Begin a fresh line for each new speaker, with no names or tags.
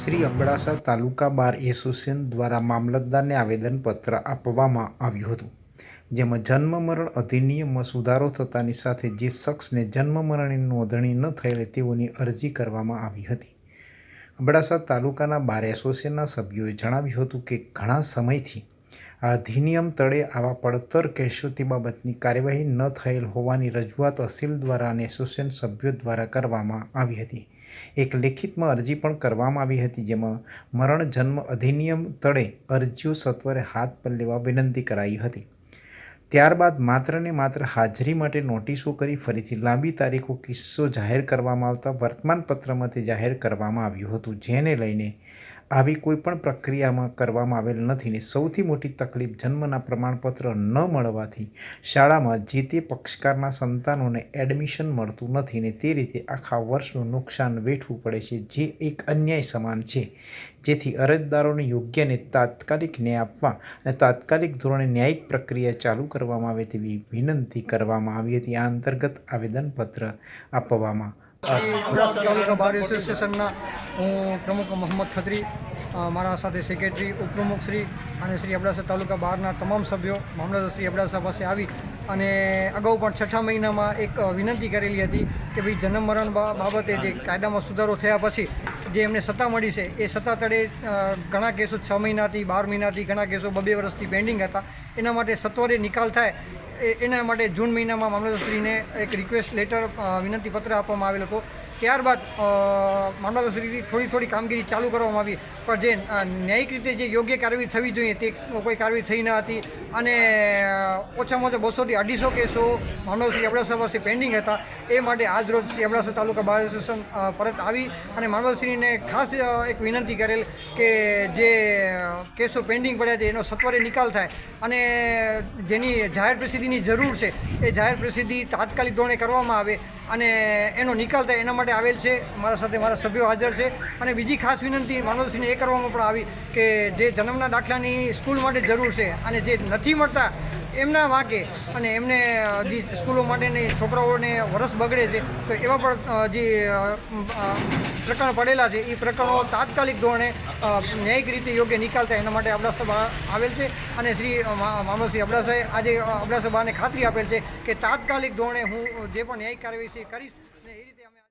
Shri Abdasa taluka bar association દ્વારા મામલતદારને આવેદનપત્ર આપવામાં આવ્યું હતું, જેમાં જન્મ મરણ અધિનિયમમાં સુધારો થતાની સાથે જે શખ્સને જન્મ મરણની નોંધણી ન થયેલ તેઓની અરજી કરવામાં આવી હતી. અબડાસા તાલુકાના બાર એસોસિએશનના સભ્યોએ જણાવ્યું હતું કે ઘણા સમયથી આ અધિનિયમ તળે આવા પડતર કેસો તે બાબતની કાર્યવાહી ન થયેલ હોવાની રજૂઆત અસીલ દ્વારા અને એસોસિએશન સભ્યો દ્વારા કરવામાં આવી હતી. એક લેખિતમાં અરજી પણ કરવામાં આવી હતી, જેમાં મરણ જન્મ અધિનિયમ તળે અરજીઓ સત્વરે હાથ પર લેવા વિનંતી કરાઈ હતી. ત્યારબાદ માત્ર ને માત્ર હાજરી માટે નોટિસો કરી ફરીથી લાંબી તારીખો કિસ્સો જાહેર કરવામાં આવતા વર્તમાનપત્રમાં તે જાહેર કરવામાં આવ્યું હતું, જેને લઈને આવી કોઈ પણ પ્રક્રિયામાં કરવામાં આવેલ નથી ને સૌથી મોટી તકલીફ જન્મના પ્રમાણપત્ર ન મળવાથી શાળામાં જે તે પક્ષકારના સંતાનોને એડમિશન મળતું નથી ને તે રીતે આખા વર્ષનું નુકસાન વેઠવું પડે છે, જે એક અન્યાય સમાન છે. જેથી અરજદારોને યોગ્ય અને તાત્કાલિક ન્યાય આપવા અને તાત્કાલિક ધોરણે ન્યાયિક પ્રક્રિયા ચાલુ કરવામાં આવે તેવી વિનંતી કરવામાં આવી હતી. આ અંતર્ગત આવેદનપત્ર આપવામાં
શ્રી અબડાસા તાલુકા બાર એસોસિએશનના હું પ્રમુખ મોહમ્મદ ખત્રી મારા સાથે સેક્રેટરી, ઉપપ્રમુખ શ્રી અને શ્રી અબડાસા તાલુકા બહારના તમામ સભ્યો, મામલતદાર શ્રી અબડાસા પાસે આવી અને અગાઉ પણ છઠ્ઠા મહિનામાં એક વિનંતી કરેલી હતી કે ભાઈ જન્મ મરણ બાબતે જે કાયદામાં સુધારો થયા પછી જે એમને સત્તા મળી છે, એ સત્તા તળે ઘણા કેસો છ મહિનાથી, બાર મહિનાથી ઘણા કેસો બબે વર્ષથી પેન્ડિંગ હતા. એના માટે સત્વરે નિકાલ થાય એના માટે જૂન મહિનામાં મામલતદારશ્રીને એક રિક્વેસ્ટ લેટર વિનંતી પત્ર આપવામાં આવેલ હતો. ત્યારબાદ મામલતદારશ્રીથી થોડી થોડી કામગીરી ચાલુ કરવામાં આવી. પણ જે ન્યાયિક રીતે જે યોગ્ય કાર્યવાહી થવી જોઈએ તે કોઈ કાર્યવાહી થઈ ન હતી. અને ઓછામાં ઓછા બસોથી અઢીસો કેસો મામલતદારશ્રી અબડાસા પાસે પેન્ડિંગ હતા. એ માટે આજ રોજ શ્રી અબડાસા તાલુકા બાર એસોસિએશન પરત આવી અને મામલતદારશ્રીને ખાસ એક વિનંતી કરેલ કે જે કેસો પેન્ડિંગ પડ્યા છે, એનો સત્વરે નિકાલ થાય. અને, જેની જાહેર પ્રસિદ્ધિની જરૂર છે. એ જાહેર પ્રસિદ્ધિ તાત્કાલિક ધોરણે કરવામાં આવે અને એનો નિકાલ થાય એના માટે આવેલ છે. મારા સાથે મારા સભ્યો હાજર છે. અને બીજી ખાસ વિનંતી માનવસિંહને એ કરવામાં પણ આવી કે જે જન્મના દાખલાની સ્કૂલ માટે જરૂર છે અને જે નથી મળતા એમના વાંકે અને એમને જે સ્કૂલો માટેની છોકરાઓને વરસ બગડે છે, તો એવા પણ જે પ્રકરણ પડેલા છે એ પ્રકરણો તાત્કાલિક ધોરણે ન્યાયિક રીતે યોગ્ય નિકાલ એના માટે અબડાસભા આવેલ છે અને શ્રી મામલો શ્રી અબડાસાએ આજે અબડાસભાને ખાતરી આપેલ છે કે તાત્કાલિક ધોરણે હું જે પણ ન્યાયિક કાર્યવાહી છે એ કરીશ અને એ રીતે